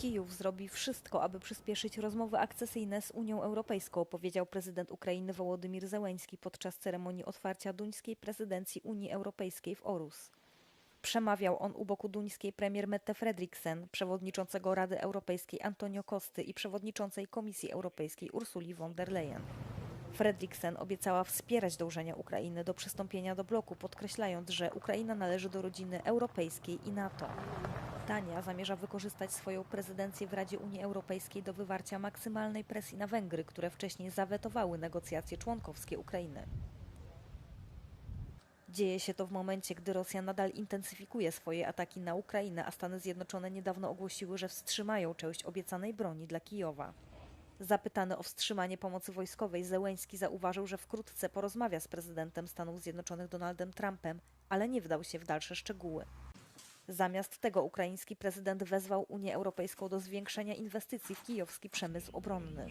Kijów zrobi wszystko, aby przyspieszyć rozmowy akcesyjne z Unią Europejską, powiedział prezydent Ukrainy Wołodymir Zełenski podczas ceremonii otwarcia duńskiej prezydencji Unii Europejskiej w Orus. Przemawiał on u boku duńskiej premier Mette Fredriksen, przewodniczącego Rady Europejskiej Antonio Kosty i przewodniczącej Komisji Europejskiej Ursuli von der Leyen. Fredriksen obiecała wspierać dążenia Ukrainy do przystąpienia do bloku, podkreślając, że Ukraina należy do rodziny europejskiej i NATO. Dania zamierza wykorzystać swoją prezydencję w Radzie Unii Europejskiej do wywarcia maksymalnej presji na Węgry, które wcześniej zawetowały negocjacje członkowskie Ukrainy. Dzieje się to w momencie, gdy Rosja nadal intensyfikuje swoje ataki na Ukrainę, a Stany Zjednoczone niedawno ogłosiły, że wstrzymają część obiecanej broni dla Kijowa. Zapytany o wstrzymanie pomocy wojskowej, Zełęński zauważył, że wkrótce porozmawia z prezydentem Stanów Zjednoczonych Donaldem Trumpem, ale nie wdał się w dalsze szczegóły. Zamiast tego ukraiński prezydent wezwał Unię Europejską do zwiększenia inwestycji w kijowski przemysł obronny.